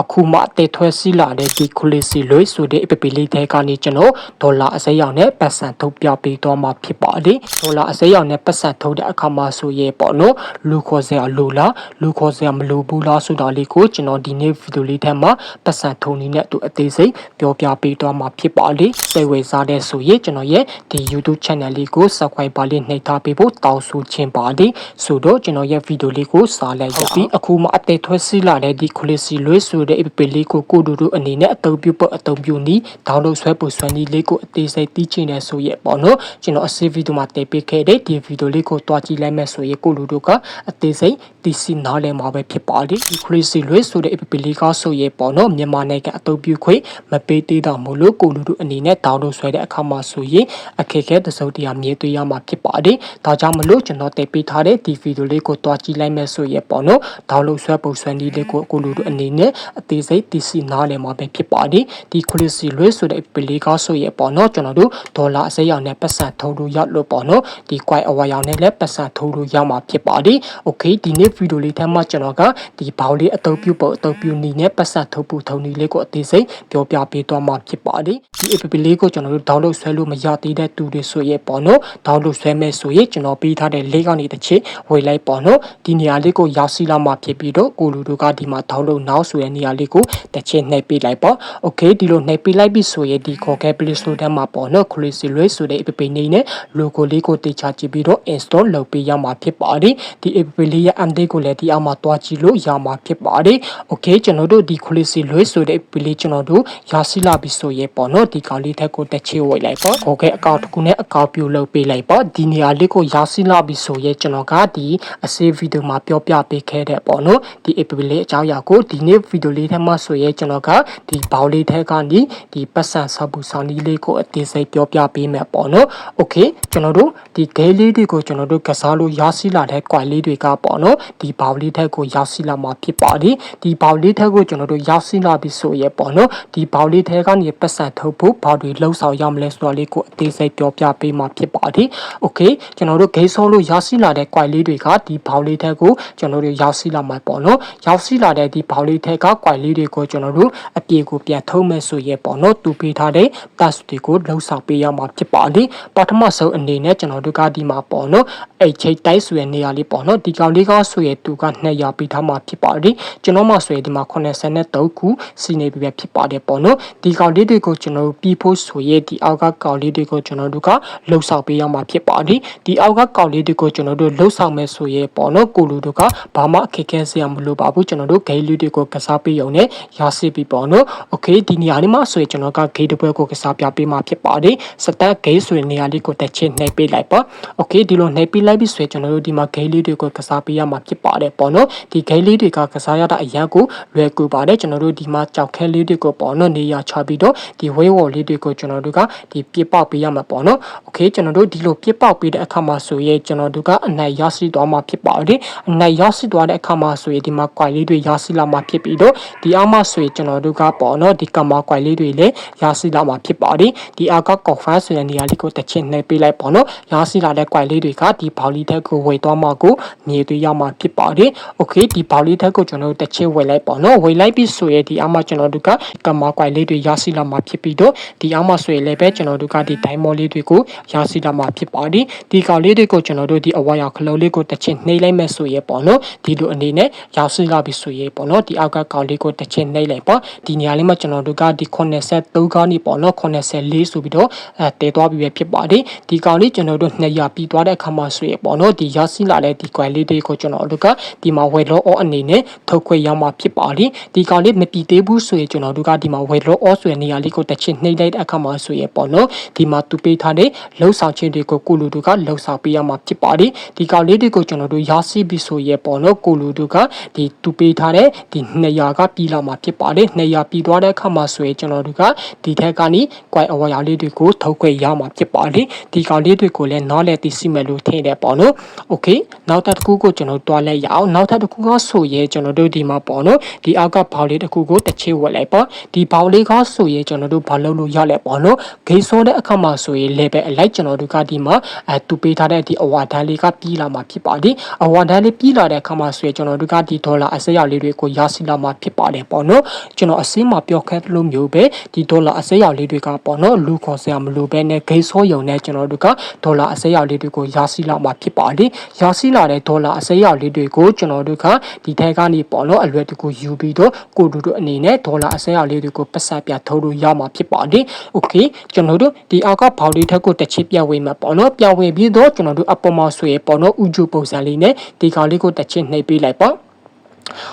အခုမှအသေးထွဲစီလာတဲ့ဒီခူလီစီလွေဆိုတဲ့အပပီလေးတဲကနေကျွန်တော်ဒေါ်လာအစိမ်းရောင်နဲ့ပတ်စံထုတ်ပြပေးသွားမှာဖြစ်ပါတယ်ဒေါ်လာအစိမ်းရောင်နဲ့ပတ်စံထုတ်တဲ့အခါမှာဆိုရဲပေါ့နော်လူခေါ်စရာလိုလားလူခေါ်စရာမလိုဘူးလားဆိုတာလေးကိုကျွန်တော်ဒီနေ့ဗီဒီယိုလေးထဲမှာပတ်စံထုံနည်းနဲ့အတူအသေးစိတ်ပြောပြပေးသွားမှာဖြစ်ပါတယ်စိတ်ဝင်စားတဲ့ဆိုရင်ကျွန်တော်ရဲ့ဒီ YouTube channel လေးကို subscribe ပါလေးနှိပ်ထားပေးဖို့တောင်းဆိုချင်ပါတယ်ဆိုတော့ကျွန်တော်ရဲ့ဗီဒီယိုလေးကိုစားလိုက်ရပြီးအခုမှအသေးထွဲစီလာတဲ့ဒီခလီစီလွေးဆိုတဲ့ app လေးကိုကိုဒူဒူအနေနဲ့အသုံးပြုဖို့အသုံးပြုနည်း download ဆွဲပို့ဆွဲနည်းလေးကိုအသေးစိတ်သိချင်တယ်ဆိုရဲ့ပေါ့နော်ကျွန်တော်အစီဗီဒီယိုမှာတင်ပေးခဲ့တဲ့ဒီဗီဒီယိုလေးကိုတွားကြည့်လိုက်မယ်ဆိုရင်ကိုလူတို့ကအသေးစိတ်သိစီနားလည်မှာပဲဖြစ်ပါတယ်ဒီ crazy လွဲဆိုတဲ့ app လေးကဆိုရင်ပေါ့နော်မြန်မာနိုင်ငံအသုံးပြုခွင့်မပေးသေးတာမို့လို့ကိုလူတို့အနေနဲ့ download ဆွဲတဲ့အခါမှာဆိုရင်အခက်အခဲတစ်စုံတရာမြင်တွေ့ရမှာဖြစ်ပါတယ်ဒါကြောင့်မလို့ကျွန်တော်တင်ပေးထားတဲ့ဒီဗီဒီယိုလေးကိုတွားကြည့်လိုက်မယ်ဆိုရင်ပေါ့နော် download ဆွဲပုံဆွဲနည်းလေးကိုကိုလူတို့အနေနဲ့အသေးစိတ်သိရှိနားလည်မှာပဲဖြစ်ပါတယ်ဒီခရစ်စီလွဲဆိုတဲ့ပလီကာဆိုရဲ့ပေါ့နော်ကျွန်တော်တို့ဒေါ်လာအစိမ်းရောင်နဲ့ပတ်စံထုတ်လို့ရလို့ပေါ့နော်ဒီ quite hour ရောင်နဲ့လည်းပတ်စံထုတ်လို့ရမှာဖြစ်ပါတယ် okay ဒီနေ့ဗီဒီယိုလေးထဲမှာကျွန်တော်ကဒီဘောင်းလေးအတုပ်ပြုပုံအတုပ်ပြုနေနဲ့ပတ်စံထုတ်ဖို့ထုံနေလေးကိုအသေးစိတ်ပြောပြပေးသွားမှာဖြစ်ပါတယ်ဒီ app လေးကိုကျွန်တော်တို့ download ဆွဲလို့မရသေးတဲ့သူတွေဆိုရဲ့ပေါ့နော် download ဆွဲမယ်ဆိုရင်ကျွန်တော်ပေးထားတဲ့ link ကနေတစ်ချက်ဝေလိုက်ပေါ့နော်ဒီနေရာလေးကိုရောက်စီလာမှာဖြစ်ပြီးတော့ကိုလူတို့ကဒီမှာ download now ဆိုတဲ့နေရာလေးကိုတစ်ချက်နှိပ်ပေးလိုက်ပေါ့ okay ဒီလိုနှိပ်ပေးလိုက်ပြီဆိုရင်ဒီ Google Play Store ထဲမှာပေါ့နော် Crazy လွဲဆိုတဲ့ app နေနဲ့ logo လေးကိုတေချာကြည့်ပြီးတော့ install လုပ်ပေးရမှာဖြစ်ပါတယ်ဒီ app လေးရဲ့ update ကိုလည်းဒီအောက်မှာတွားကြည့်လို့ရမှာဖြစ်ပါတယ် okay ကျွန်တော်တို့ဒီ Crazy လွဲဆိုတဲ့ app လေးကျွန်တော်တို့ရရှိလာပြီဆိုရင်ပေါ့နော်ဒီကောင်လေးထက်ကိုတစ်ချေဝေလိုက်ပေါ့ okay အကောင့်တစ်ခုနဲ့အကောင့်ပြုလုပ်ပေးလိုက်ပေါ့ဒီနေရာလေးကိုရရှိလာပြီဆိုရင်ကျွန်တော်ကဒီအစေးဗီဒီယိုမှာပြောပြပေးခဲ့တဲ့ပေါ့နော်ဒီ app လေးအကြောင်းအရာကိုဒီနေ့ဗီဒီယိုလေးထဲမှာဆိုရင်ကျွန်တော်ကဒီဘောင်လေးထဲကနေဒီပတ်စံဆောက်ပူဆောင်နည်းလေးကိုအသေးစိတ်ပြောပြပေးမယ်ပေါ့နော်။ Okay ကျွန်တော်တို့ဒီဂဲလေးတွေကိုကျွန်တော်တို့ကစားလို့ရရှိလာတဲ့ quite လေးတွေကပေါ့နော်။ဒီဘောင်လေးထက်ကိုရရှိလာမှာဖြစ်ပါတယ်။ဒီဘောင်လေးထက်ကိုကျွန်တော်တို့ရရှိလာပြီဆိုရင်ပေါ့နော်။ဒီဘောင်လေးထဲကနေပတ်စံထုတ်ဖို့ဘောင်တွေလှုပ်ဆောင်ရမလဲဆိုတာလေးကိုအသေးစိတ်ပြောပြပေးမှာဖြစ်ပါတယ်။ Okay ကျွန်တော်တို့ဂိမ်းဆောလို့ရရှိလာတဲ့ quite လေးတွေကဒီဘောင်လေးထက်ကိုကျွန်တော်တို့ရရှိလာမှာပေါ့နော်။ရောက်ရှိလာတဲ့ဒီဘောင်လေးထက်က quite လေးတွေကိုကျွန်တော်တို့အပြေကိုပြန်ထုံးမဲ့ဆိုရင်ပေါ့နော်။သူပေးထားတဲ့ task တွေကိုလှုပ်ဆောင်ပေးရမှာဖြစ်ပါတယ်။ပထမဆုံးအနေနဲ့ကျွန်တော်တို့ကဒီမှာပေါ့နော်။အဲ့ချိတ်တိုက်ဆိုတဲ့နေရာလေးပေါ့နော်။ဒီကောင်လေးကဆိုရင်သူက200ပေးထားမှာဖြစ်ပါတယ်။ကျွန်တော်မှဆိုရင်ဒီမှာ83ခုစီနေပြီပဲဖြစ်ပါတယ်ပေါ့နော်။ဒီကောင်လေးတွေကိုကျွန်တော်တို့ပြီးဖို့ဆိုရင်ဒီအောက်ကကောင်လေးတွေကိုကျွန်တော်တို့ကလှုပ်ဆောင်ပေးရမှာဖြစ်ပါတယ်။ဒီအောက်ကကောင်လေးတွေကိုကျွန်တော်တို့လှုပ်ဆောင်မယ်ဆိုရင်ပေါ့နော်။ကိုလူတို့ကဘာမှအခက်အခဲစရာမလိုပါဘူးကျွန်တော်တို့ဂိမ်းလေးတွေကိုကစားပေးပေးရုံနဲ့ရရှိပြီပေါ့နော်။ Okay ဒီနေရာလေးမှာဆိုရင်ကျွန်တော်က gate တစ်ပွဲကိုကစားပြပေးမှာဖြစ်ပါတယ်။စတက် gate ဆိုတဲ့နေရာလေးကိုတစ်ချက်နှိပ်ပေးလိုက်ပါ။ Okay ဒီလိုနှိပ်ပေးလိုက်ပြီဆိုရင်ကျွန်တော်တို့ဒီမှာ gate လေးတွေကိုကစားပေးရမှာဖြစ်ပါတယ်ပေါ့နော်။ဒီ gate လေးတွေကကစားရတာအရန်ကိုလွယ်ကူပါတယ်ကျွန်တော်တို့ဒီမှာကြောက်ခဲလေးတွေကိုပေါ့နော်နေရာချပြီးတော့ဒီ wave wall လေးတွေကိုကျွန်တော်တို့ကဒီပြစ်ပေါက်ပေးရမှာပေါ့နော်။ Okay ကျွန်တော်တို့ဒီလိုပြစ်ပေါက်ပေးတဲ့အခါမှာဆိုရင်ကျွန်တော်တို့ကအနိုင်ရရှိသွားမှာဖြစ်ပါတယ်။အနိုင်ရရှိသွားတဲ့အခါမှာဆိုရင်ဒီမှာ quality တွေရရှိလာမှာဖြစ်ပြီးတော့ဒီအောက်မှာဆိုရင်ကျွန်တော်တို့ကပေါ့နော်ဒီကမာ quite လေးတွေလည်းရရှိလာမှာဖြစ်ပါတယ်ဒီအောက်က confirm ဆိုတဲ့နေရာလေးကိုတစ်ချက်နှိပ်ပေးလိုက်ပေါ့နော်ရရှိလာတဲ့ quite လေးတွေကဒီဘောက်လေးထက်ကိုဝေသွားမှာကိုမြည်တွေ့ရမှာဖြစ်ပါတယ်โอเคဒီဘောက်လေးထက်ကိုကျွန်တော်တို့တစ်ချက်ဝေလိုက်ပေါ့နော်ဝေလိုက်ပြီးဆိုရင်ဒီအောက်မှာကျွန်တော်တို့ကကမာ quite လေးတွေရရှိလာမှာဖြစ်ပြီးတော့ဒီအောက်မှာဆိုရင်လည်းပဲကျွန်တော်တို့ကဒီ diamond လေးတွေကိုရရှိလာမှာဖြစ်ပါတယ်ဒီကောင်လေးတွေကိုကျွန်တော်တို့ဒီအဝါရောင်ခလုံးလေးကိုတစ်ချက်နှိပ်လိုက်မယ်ဆိုရင်ပေါ့နော်ဒီလိုအနေနဲ့ရရှိလာပြီဆိုရင်ပေါ့နော်ဒီအောက်ကကောင် လေးကိုတစ်ချက်နှိပ်လိုက်ပေါ့ဒီနေရာလေးမှာကျွန်တော်တို့ကဒီ83ကနေပေါ့နော်84ဆိုပြီးတော့အဲတည်သွားပြီပဲဖြစ်ပါတယ်ဒီကောင်လေးကျွန်တော်တို့200ပြီးသွားတဲ့အခါမှာဆိုရင်ပေါ့နော်ဒီရရှိလာတဲ့ဒီ quality လေးတွေကိုကျွန်တော်တို့ကဒီမှာ weight loss all အနေနဲ့ထုတ်ခွင့်ရမှာဖြစ်ပါတယ်ဒီကောင်လေးမပြီးသေးဘူးဆိုရင်ကျွန်တော်တို့ကဒီမှာ weight loss all ဆိုတဲ့နေရာလေးကိုတစ်ချက်နှိပ်လိုက်တဲ့အခါမှာဆိုရင်ပေါ့နော်ဒီမှာသူပေးထားတဲ့လှုပ်ဆောင်ခြင်းတွေကိုကိုလူတို့ကလှုပ်ဆောင်ပေးရမှာဖြစ်ပါတယ်ဒီကောင်လေးတွေကိုကျွန်တော်တို့ရရှိပြီဆိုရင်ပေါ့နော်ကိုလူတို့ကဒီသူပေးထားတဲ့ဒီ200ကပြီးလာမှာဖြစ်ပါတယ်။နှစ်ရာပြီးသွားတဲ့အခါမှာဆိုရင်ကျွန်တော်တို့ကဒီထက်ကနေ quite aware လေးတွေကိုထုတ်ခွေရမှာဖြစ်ပါတယ်။ဒီကောင်လေးတွေကိုလည်းနားလည်သိစီမယ်လို့ထင်တယ်ပေါ့နော်။ Okay နောက်တစ်ခုကိုကျွန်တော်တွားလဲရအောင်နောက်တစ်ခုကဆိုရင်ကျွန်တော်တို့ဒီမှာပေါ့နော်။ဒီအောက်ကဘောင်လေးတစ်ခုကိုတစ်ချို့ဝက်လိုက်ပေါ့။ဒီဘောင်လေးကဆိုရင်ကျွန်တော်တို့ဘာလုပ်လို့ရလဲပေါ့နော်။ဂိတ်စောတဲ့အခါမှာဆိုရင် level အလိုက်ကျွန်တော်တို့ကဒီမှာအဲသူပေးထားတဲ့ဒီ award တန်းလေးကပြီးလာမှာဖြစ်ပါတယ်။အဝါဒန်းလေးပြီးလာတဲ့အခါမှာဆိုရင်ကျွန်တော်တို့ကဒီဒေါ်လာအစရလေးတွေကိုရရှိလာမှာဖြပါတယ်ပေါ့နော်ကျွန်တော်အစင်းမှာပြောခဲ့လို့မျိုးပဲဒီဒေါ်လာအစက်ရောက်လေးတွေကပေါ့နော်လူခေါ်စရာမလိုပဲနဲ့ဂိမ်းစောယုံနဲ့ကျွန်တော်တို့ကဒေါ်လာအစက်ရောက်လေးတွေကိုရရှိလာမှာဖြစ်ပါတယ်ရရှိလာတဲ့ဒေါ်လာအစက်ရောက်လေးတွေကိုကျွန်တော်တို့ကဒီထဲကနေပေါ့နော်အလွယ်တကူယူပြီးတော့ကိုတူတို့အနေနဲ့ဒေါ်လာအစက်ရောက်လေးတွေကိုပတ်ဆက်ပြထုတ်လို့ရမှာဖြစ်ပါတယ်โอเคကျွန်တော်တို့ဒီအောက်ကဘောက်လေးထက်ကိုတစ်ချစ်ပြဝေးမှာပေါ့နော်ပြဝေးပြီးတော့ကျွန်တော်တို့အပေါ်မှာဆိုရင်ပေါ့နော်ဥကျုပုံစံလေးနဲ့ဒီကောင်လေးကိုတစ်ချစ်နှိပ်ပေးလိုက်ပေါ့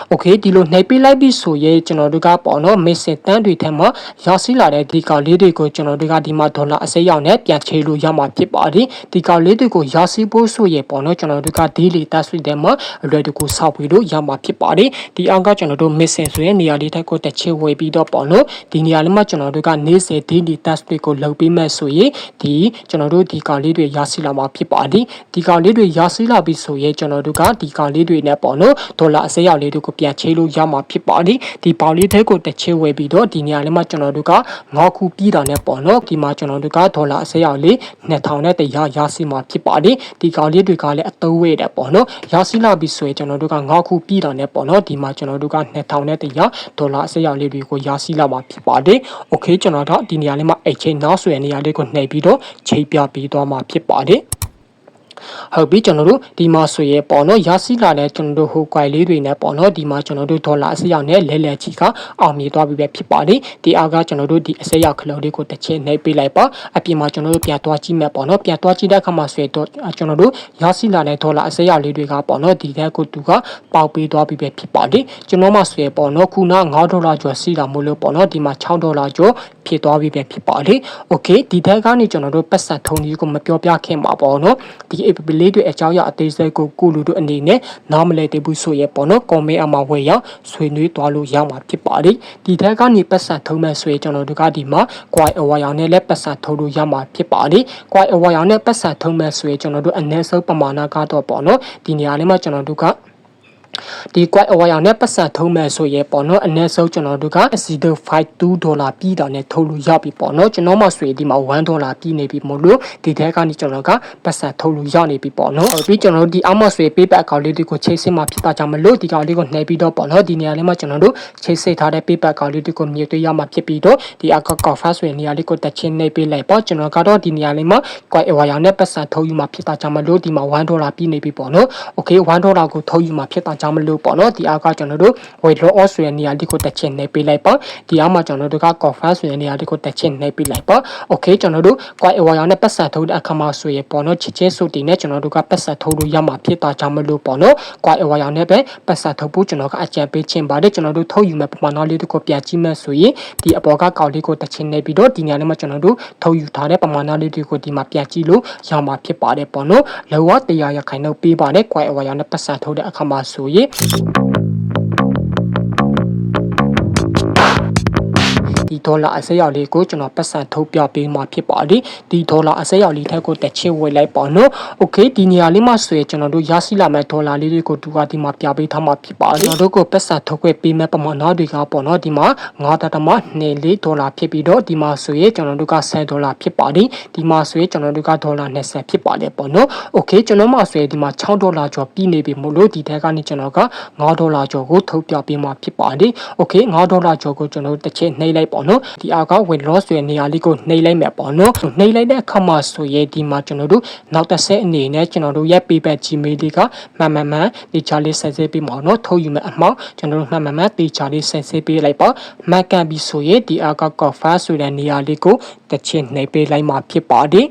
โอเคဒီလိုနှိပ်ပေးလိုက်ပြီဆိုရင်ကျွန်တော်တို့ကပေါ့နော်မစ်စင်တန်းတွေထဲမှာရရှိလာတဲ့ဒီကောင်လေးတွေကိုကျွန်တော်တို့ကဒီမှာဒေါ်လာအစိမ်းရောင်နဲ့ပြန်ချေလို့ရမှာဖြစ်ပါတယ်ဒီကောင်လေးတွေကိုရရှိဖို့ဆိုရင်ပေါ့နော်ကျွန်တော်တို့ကဒီလီတက်ဆွေထဲမှာအလွယ်တကူစောက်ပြီးလို့ရမှာဖြစ်ပါတယ်ဒီအောက်ကကျွန်တော်တို့မစ်စင်ဆိုရင်နေရာလေးတက်ကိုတစ်ချေဝေပြီးတော့ပေါ့နော်ဒီနေရာလေးမှာကျွန်တော်တို့ကနေစေဒီလီတက်ဆွေကိုလုပ်ပေးမဲ့ဆိုရင်ဒီကျွန်တော်တို့ဒီကောင်လေးတွေရရှိလာမှာဖြစ်ပါတယ်ဒီကောင်လေးတွေရရှိလာပြီဆိုရင်ကျွန်တော်တို့ကဒီကောင်လေးတွေနဲ့ပေါ့နော်ဒေါ်လာအစိမ်းရောင် လေးတွေကိုပြန်ချေလို့ရမှာဖြစ်ပါတယ်ဒီပေါင်လေးထဲကိုတစ်ချေဝယ်ပြီးတော့ဒီနေရာလေးမှာကျွန်တော်တို့ကငေါခုပြီးတာနဲ့ပေါ့နော်ဒီမှာကျွန်တော်တို့ကဒေါ်လာအစိမ်းရောင်လေး2000နဲ့တရာရရှိမှာဖြစ်ပါတယ်ဒီကောင်လေးတွေကလည်းအသုံးဝေးတယ်ပေါ့နော်ရရှိလာပြီဆိုရင်ကျွန်တော်တို့ကငေါခုပြီးတာနဲ့ပေါ့နော်ဒီမှာကျွန်တော်တို့က2000နဲ့တရာဒေါ်လာအစိမ်းရောင်လေးတွေကိုရရှိလာမှာဖြစ်ပါတယ်โอเคကျွန်တော်တို့ဒီနေရာလေးမှာ exchange နောက်ဆိုရနေရာလေးကိုနှိပ်ပြီးတော့ချိန်ပြပေးသွားမှာဖြစ်ပါတယ် ဟုတ်ပြီကျွန်တော်တို့ဒီမှာဆိုရင်ပေါ့နော်ရရှိလာတဲ့ကျွန်တော်တို့ဟိုကွိုင်လေးတွေနဲ့ပေါ့နော်ဒီမှာကျွန်တော်တို့ဒေါ်လာအစရောက်နဲ့လဲလဲချီကအောင်မြင်သွားပြီပဲဖြစ်ပါလေဒီအားကကျွန်တော်တို့ဒီအစရောက်ခလုံးလေးကိုတစ်ချက်နှိပ်ပေးလိုက်ပါအပြင်မှာကျွန်တော်တို့ပြန်သွားကြည့်မယ်ပေါ့နော်ပြန်သွားကြည့်တဲ့အခါမှာဆိုရင်တော့ကျွန်တော်တို့ရရှိလာတဲ့ဒေါ်လာအစရောက်လေးတွေကပေါ့နော်ဒီတဲ့ကိုသူကပေါက်ပေးသွားပြီပဲဖြစ်ပါလေကျွန်တော်မှဆိုရင်ပေါ့နော်ခုန9ဒေါ်လာကျော်စီတာမို့လို့ပေါ့နော်ဒီမှာ6ဒေါ်လာကျော်ဖြစ်သွားပြီပဲဖြစ်ပါလေ okay ဒီတဲ့ကနေကျွန်တော်တို့ပတ်စံထုံးကြီးကိုမပြောပြခင်ပါပေါ့နော်ဒီ app လေးတွေအကြောင်းအရာအသေးစိတ်ကိုကိုလူတို့အနေနဲ့နားမလည်သေးဘူးဆိုရင်ပေါ့နော် comment အမှာဝယ်ရဆွေးနွေးသွားလို့ရမှာဖြစ်ပါတယ်ဒီထက်ကနေပတ်စံထုံမဲ့ဆိုရင်ကျွန်တော်တို့ကဒီမှာ quite over ရောင်နဲ့လည်းပတ်စံထုံလို့ရမှာဖြစ်ပါတယ် quite over ရောင်နဲ့ပတ်စံထုံမဲ့ဆိုရင်ကျွန်တော်တို့အနည်းဆုံးပမာဏကတော့ပေါ့နော်ဒီနေရာလေးမှာကျွန်တော်တို့က ဒီ quite over ရောင်နဲ့ပတ်စံထုံးမဲ့ဆိုရဲပေါ့နော်အနည်းဆုံးကျွန်တော်တို့က 0.52ဒေါ်လာပြီးတာနဲ့ထုတ်လို့ရပြီပေါ့နော်ကျွန်တော်မှဆိုရင်ဒီမှာ1ဒေါ်လာပြီးနေပြီမို့လို့ဒီထဲကနေကျွန်တော်ကပတ်စံထုတ်လို့ရနေပြီပေါ့နော်ပြီးကျွန်တော်တို့ဒီအောက်မှာဆိုရင် paper account လေးတွေကိုချိန်ဆမှာဖြစ်တာကြောင့်မလို့ဒီကောင်လေးကိုနှိပ်ပြီးတော့ပေါ့နော်ဒီနေရာလေးမှာကျွန်တော်တို့ချိန်ဆထားတဲ့ paper account လေးတွေကိုမြင်တွေ့ရမှာဖြစ်ပြီးတော့ဒီ account cover ဆိုရင်နေရာလေးကိုတက်ချင်းနှိပ်ပေးလိုက်ပေါ့ကျွန်တော်ကတော့ဒီနေရာလေးမှာ quite over ရောင်နဲ့ပတ်စံထုတ်ယူမှာဖြစ်တာကြောင့်မလို့ဒီမှာ1ဒေါ်လာပြီးနေပြီပေါ့နော် okay 1ဒေါ်လာကိုထုတ်ယူမှာဖြစ်တာကြောင့်မလို့ပေါ့နော်ဒီအောက်ကကျွန်တော်တို့ weight loss ဆိုတဲ့နေရာလေးကိုတက်ချင်နေပေးလိုက်ပါဒီအောက်မှာကျွန်တော်တို့က coffee ဆိုတဲ့နေရာလေးကိုတက်ချင်နေပေးလိုက်ပါ okay ကျွန်တော်တို့ quite over ရောင်းတဲ့ပတ်စံထုတ်တဲ့အခါမှာဆိုရင်ပေါ့နော်ချစ်ချင်းစုတီနဲ့ကျွန်တော်တို့ကပတ်စံထုတ်လို့ရမှာဖြစ်တာကြောင့်မလို့ပေါ့နော် quite over ရောင်းတဲ့ပဲပတ်စံထုတ်ဖို့ကျွန်တော်ကအကြံပေးခြင်းပါတယ်ကျွန်တော်တို့ထုတ်ယူမဲ့ပမာဏလေးတွေကိုပြန်ကြည့်မဲ့ဆိုရင်ဒီအပေါ်ကကောက်လေးကိုတက်ချင်နေပြီးတော့ဒီနေရာလေးမှာကျွန်တော်တို့ထုတ်ယူထားတဲ့ပမာဏလေးတွေကိုဒီမှာပြန်ကြည့်လို့ရမှာဖြစ်ပါတယ်ပေါ့နော်လောကတရားရခိုင်တော့ပေးပါတယ် quite over ရောင်းတဲ့ပတ်စံထုတ်တဲ့အခါမှာဆိုရင်ဒီ ဒေါ်လာအစက်ရောက်လေးကိုကျွန်တော်ပတ်စံထုတ်ပြပေးမှာဖြစ်ပါတယ်ဒီဒေါ်လာအစက်ရောက်လေးထက်ကိုတက်ချစ်ဝယ်လိုက်ပါနော်โอเคဒီနေရာလေးမှာဆိုရင်ကျွန်တော်တို့ရရှိလာမဲ့ဒေါ်လာလေးတွေကိုသူကဒီမှာပြပေးထားမှာဖြစ်ပါတယ်ကျွန်တော်တို့ကိုပတ်စံထုတ်ခွင့်ပေးမဲ့ပမာဏတွေကပေါ့နော်ဒီမှာ9.24ဒေါ်လာဖြစ်ပြီးတော့ဒီမှာဆိုရင်ကျွန်တော်တို့က10ဒေါ်လာဖြစ်ပါတယ်ဒီမှာဆိုရင်ကျွန်တော်တို့ကဒေါ်လာ20ဖြစ်ပါတယ်ပေါ့နော်โอเคကျွန်တော်မှဆိုရင်ဒီမှာ6ဒေါ်လာကျော်ပြီးနေပြီမို့လို့ဒီထက်ကနေကျွန်တော်က9ဒေါ်လာကျော်ကိုထုတ်ပြပေးမှာဖြစ်ပါတယ်โอเค9ဒေါ်လာကျော်ကိုကျွန်တော်တို့တစ်ချက်နှိပ်လိုက်ပေါ့နော် ာ်ဒီအောက်က win loss ဆိုတဲ့နေရာလေးကိုနှိပ်လိုက်မယ်ပေါ့နော်နှိပ်လိုက်တဲ့အခါမှာဆိုရင်ဒီမှာကျွန်တော်တို့နောက်တစ်ဆက်အနေနဲ့ကျွန်တော်တို့ရဲ့ payback gmail လေးကမှန်မှန်မှန်ဒီချာလေးဆက်စစ်ပြီးမှာနော်ထုတ်ယူမယ်အမောင်းကျွန်တော်တို့မှန်မှန်မှန်ဒီချာလေးဆက်စစ်ပေးလိုက်ပါမှတ်ကန်ပြီးဆိုရင်ဒီအောက်က cover ဆိုတဲ့နေရာလေးကိုတစ်ချက်နှိပ်ပေးလိုက်မှာဖြစ်ပါတယ်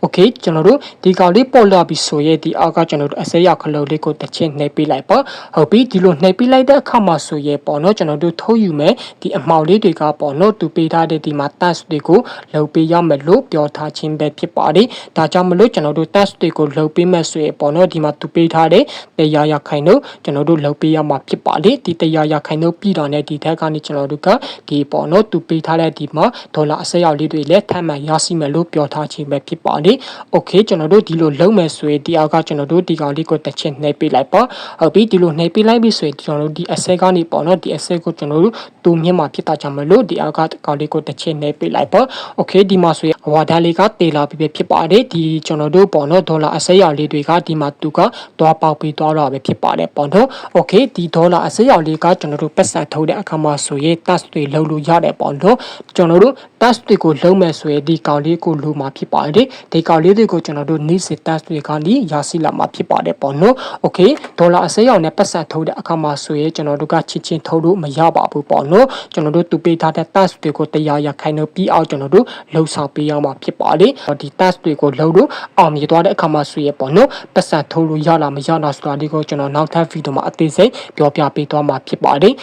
โอเคကျွန်တော်တို့ဒီကောင်လေးပေါ်လာပြီဆိုရဲဒီအောက်ကကျွန်တော်တို့အစရခလုတ်လေးကိုတစ်ချက်နှိပ်ပေးလိုက်ပါဟုတ်ပြီဒီလိုနှိပ်ပေးလိုက်တဲ့အခါမှာဆိုရဲပေါ့နော်ကျွန်တော်တို့ထုတ်ယူမယ်ဒီအမှောင်လေးတွေကပေါ့နော်သူပေးထားတဲ့ဒီမှာ task တွေကိုလုပ်ပေးရမယ်လို့ပြောထားခြင်းပဲဖြစ်ပါတယ်ဒါကြောင့်မလို့ကျွန်တော်တို့ task တွေကိုလုပ်ပေးမယ်ဆိုရဲပေါ့နော်ဒီမှာသူပေးထားတဲ့တရားရခိုင်တို့ကျွန်တော်တို့လုပ်ပေးရမှာဖြစ်ပါတယ်ဒီတရားရခိုင်တို့ပြည်တော်နဲ့ဒီထက်ကနေကျွန်တော်တို့ကဒီပေါ့နော်သူပေးထားတဲ့ဒီမှာဒေါ်လာအစရောက်လေးတွေလည်းထပ်မံရရှိမယ်လို့ပြောထားခြင်းပဲဖြစ်ပါ လေ။ Okay ကျွန်တော်တို့ဒီလိုလုံးမယ်ဆိုရင်ဒီအောက်ကကျွန်တော်တို့ဒီကောင်လေးကိုတစ်ချက်နှိပ်ပေးလိုက်ပါဟုတ်ပြီဒီလိုနှိပ်ပေးလိုက်ပြီဆိုရင်ကျွန်တော်တို့ဒီအစက်ကနေပေါ့နော်ဒီအစက်ကိုကျွန်တော်တို့တူမြင့်မှာဖြစ်တာကြောင့်မလို့ဒီအောက်ကကောင်လေးကိုတစ်ချက်နှိပ်ပေးလိုက်ပါ Okay ဒီမှာဆိုရင်ဝါဒလေးကတေလာပြီးပဲဖြစ်ပါတယ်ဒီကျွန်တော်တို့ပေါ့နော်ဒေါ်လာအစက်ရောင်လေးတွေကဒီမှာသူကသွားပေါက်ပြီးသွားတော့ပဲဖြစ်ပါတယ်ပေါ့နော် Okay ဒီဒေါ်လာအစက်ရောင်လေးကကျွန်တော်တို့ပတ်စံထုတ်တဲ့အခါမှာဆိုရင် task တွေလုပ်လို့ရတယ်ပေါ့နော်ကျွန်တော်တို့ task တွေကိုလုပ်မယ်ဆိုရင်ဒီကောင်လေးကိုလိုမှာဖြစ်ပါတယ်ဒီကောင်လေးတွေကိုကျွန်တော်တို့နေ့စဉ် task တွေကနေရရှိလာမှာဖြစ်ပါတယ်ပေါ့နော် Okay ဒေါ်လာအစက်ရောင်နဲ့ပတ်စံထုတ်တဲ့အခါမှာဆိုရင်ကျွန်တော်တို့ကချစ်ချင်းထုတ်လို့မရပါဘူးပေါ့နော်ကျွန်တော်တို့တူပေးထားတဲ့ task တွေကိုတရားရခိုင်လို့ပြီးအောင်ကျွန်တော်တို့လှုပ်ဆောင်ပေးရမှာဖြစ်ပါတယ်ဒီ task တွေကိုလုပ်လို့အောင်မြင်သွားတဲ့အခါမှာဆိုရင်ပေါ့နော်ပတ်စံထုတ်လို့ရလားမရလားဆိုတာဒီကိုကျွန်တော်နောက်ထပ်ဗီဒီယိုမှာအသေးစိတ်ပြောပြပေးသွားမှာဖြစ်ပါတယ်